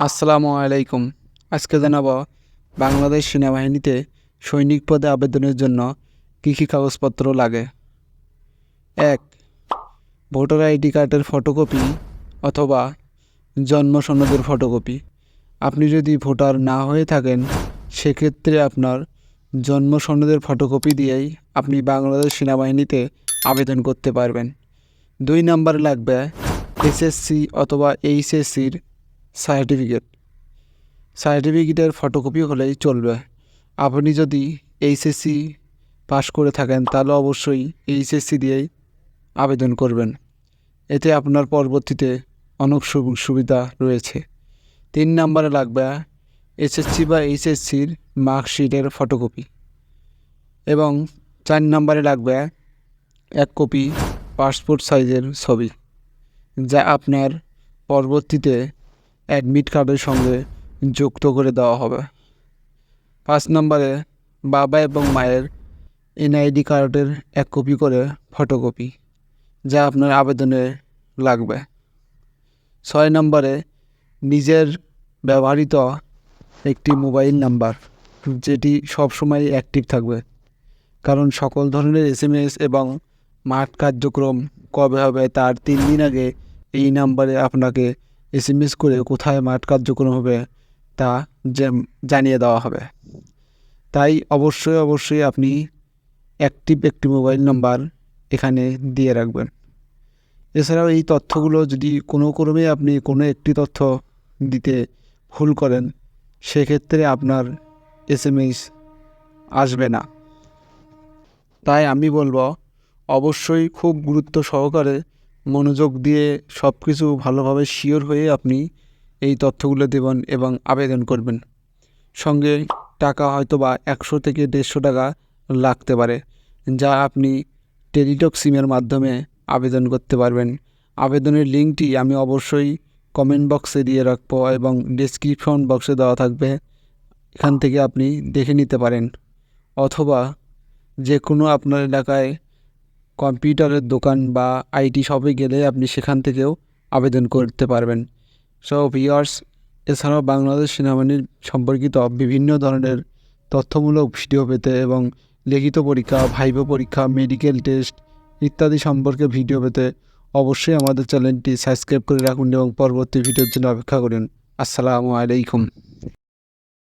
আসসালামু আলাইকুম। আজকে জানাব বাংলাদেশ সেনাবাহিনীতে সৈনিক পদে আবেদনের জন্য কী কী কাগজপত্র লাগে? এক, ভোটার আইডি কার্ডের ফটোকপি অথবা জন্ম সনদের ফটোকপি। আপনি যদি ভোটার না হয়ে থাকেন, সেক্ষেত্রে আপনার জন্ম সনদের ফটোকপি দিয়েই আপনি বাংলাদেশ সেনাবাহিনীতে আবেদন করতে পারবেন। দুই নম্বরে লাগবে এসএসসি অথবা এইচএসসির সার্টিফিকেট সার্টিফিকেটের ফটোকপি হলেই চলবে। আপনি যদি এইচএসসি পাশ করে থাকেন, তাহলে অবশ্যই এইচএসসি দিয়েই আবেদন করবেন। এতে আপনার পরবর্তীতে অনেক সুবিধা রয়েছে। তিন নম্বরে লাগবে এসএসসি বা এইচএসসির মার্কশিটের ফটোকপি এবং চার নম্বরে লাগবে এক কপি পাসপোর্ট সাইজের ছবি, যা আপনার পরবর্তীতে অ্যাডমিট কার্ডের সঙ্গে যুক্ত করে দেওয়া হবে। পাঁচ নম্বরে বাবা এবং মায়ের এনআইডি কার্ডের এক কপি করে ফটোকপি, যা আপনার আবেদনে লাগবে। ছয় নম্বরে নিজের ব্যবহৃত একটি মোবাইল নাম্বার, যেটি সবসময় অ্যাক্টিভ থাকবে, কারণ সকল ধরনের এসএমএস এবং মাঠ কার্যক্রম কবে হবে তার তিন দিন আগে এই নাম্বারে আপনাকে এসএমএস করে কোথায় মাঠ কার্যক্রম হবে তা জানিয়ে দেওয়া হবে। তাই অবশ্যই অবশ্যই আপনি অ্যাক্টিভ একটি মোবাইল নাম্বার এখানে দিয়ে রাখবেন। এছাড়াও এই তথ্যগুলো যদি কোনো ক্রমে আপনি কোনো একটি তথ্য দিতে ভুল করেন, সেক্ষেত্রে আপনার এসএমএস আসবে না। তাই আমি বলব, অবশ্যই খুব গুরুত্ব সহকারে মনোযোগ দিয়ে সব কিছু ভালোভাবে শিওর হয়ে আপনি এই তথ্যগুলো দেবেন এবং আবেদন করবেন। সঙ্গে টাকা হয়তো বা একশো থেকে দেড়শো টাকা লাগতে পারে, যা আপনি টেলিটক সিমের মাধ্যমে আবেদন করতে পারবেন। আবেদনের লিঙ্কটি আমি অবশ্যই কমেন্ট বক্সে দিয়ে রাখব এবং ডেসক্রিপশন বক্সে দেওয়া থাকবে। এখান থেকে আপনি দেখে নিতে পারেন। অথবা যে কোনো আপনার এলাকায় কম্পিউটারের দোকান বা আইটি শপে গেলে আপনি সেখান থেকেও আবেদন করতে পারবেন। সো ভিওয়ার্স এছাড়াও বাংলাদেশ সেনাবাহিনীর সম্পর্কিত বিভিন্ন ধরনের তথ্যমূলক ভিডিও পেতে এবং লিখিত পরীক্ষা ভাইভো পরীক্ষা মেডিকেল টেস্ট ইত্যাদি সম্পর্কে ভিডিও পেতে অবশ্যই আমাদের চ্যানেলটি সাবস্ক্রাইব করে রাখুন এবং পরবর্তী ভিডিওর জন্য অপেক্ষা করুন। আসসালামু আলাইকুম।